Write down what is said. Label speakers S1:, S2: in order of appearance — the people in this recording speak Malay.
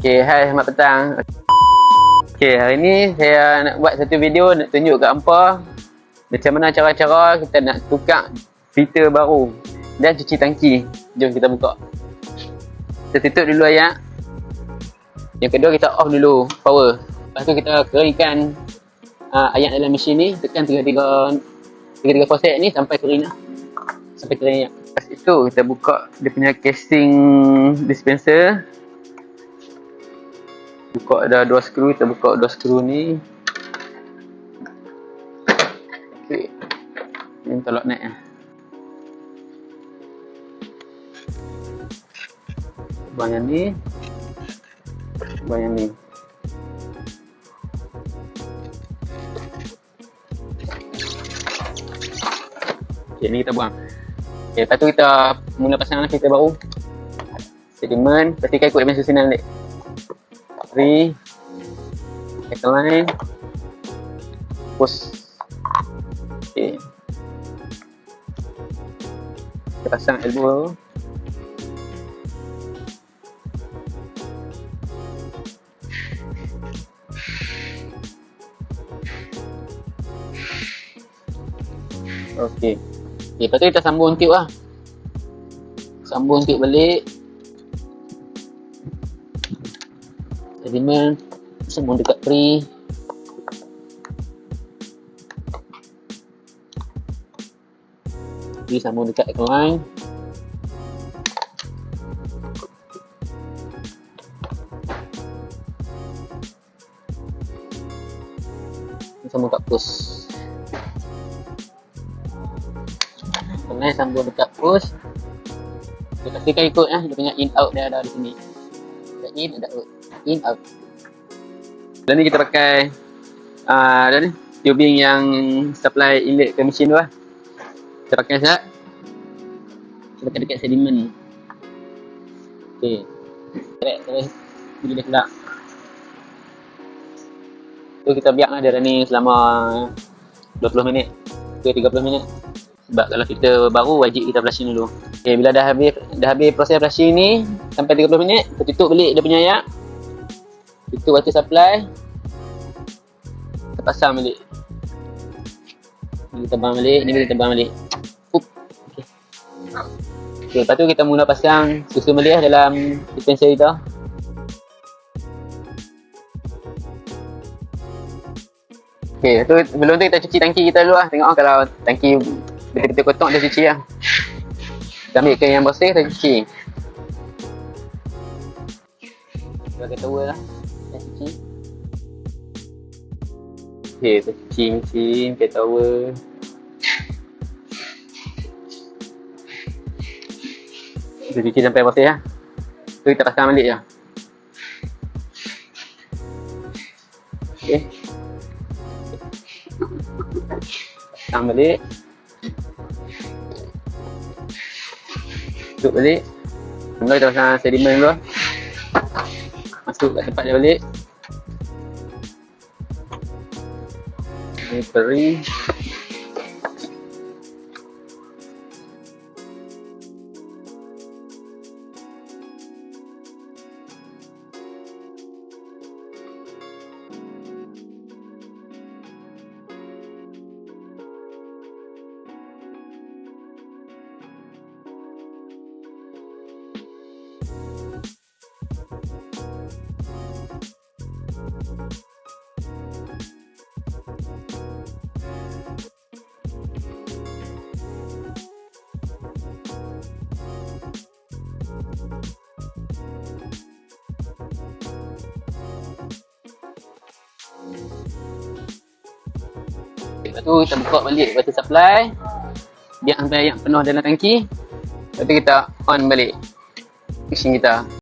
S1: Okay, hai selamat petang. Okay, hari ni saya nak buat satu video nak tunjuk kat hampa macam mana cara-cara kita nak tukar filter baru dan cuci tangki. Jom kita buka. Kita tutup dulu ayat. Yang kedua kita off dulu power. Lepas tu kita keringkan uh, ayat dalam mesin ni tekan tiga-tiga tiga-tiga proses ni sampai kering lah. Sampai kering ayat. Lepas itu kita buka dia punya casing dispenser buka ada dua skru kita buka dua skru ni. Okey. Ni tolak naik ah bang yang ni. Bang yang ni. Okey ni kita buang. Okey lepas tu kita mula pasang filter baru sedimen pasti kita ikut dimensi sinar ni three second line push okay kita pasang elbow Okey. Okay, lepas tu kita sambung tube lah. Sambung tube balik. Sedimen sambung dekat tree. Tree sambung dekat line. Sambung kat push. Kemudian sambung dekat push. Dia pastikan ikut lah. Dia punya in out dia ada di sini. In, ada out. In out. Dan ni kita pakai uh, dan ni tubing yang supply inlet ke mesin tu lah. Kita pakai sekejap. Kita pakai dekat sedimen ni. Okay. Track terus. Bila dia kelak. Tu kita biarkan dia ni selama 20 minit ke 30 minit. Sebab kalau kita baru wajib kita flushing dulu. Okay, bila dah habis dah habis proses flushing ni sampai 30 minit, kita tutup balik dia punya ayak. Tutup water supply. Kita pasang balik. Kita tebang balik, ni kita tebang balik. Up. Okay. okay. lepas tu kita mula pasang susu melih dalam dispenser kita. Okay, tu sebelum tu kita cuci tangki kita dulu lah. Tengok lah kalau tangki betul-betul kotor kita cuci lah. Kita ambil kain yang bersih, kita cuci. Pakai towel lah. Kita cuci. Okay, kita cuci mesin, pakai towel. Kita cuci sampai bersih lah. Tu kita pasang balik je. Okay. Pasang balik. Tutup balik. Mula kita pasang sedimen dulu. Masuk kat tempat dia balik. Ini peri. Lepas tu kita buka balik water supply. Biar sampai yang penuh dalam tangki. Lepas tu kita on balik Mesin kita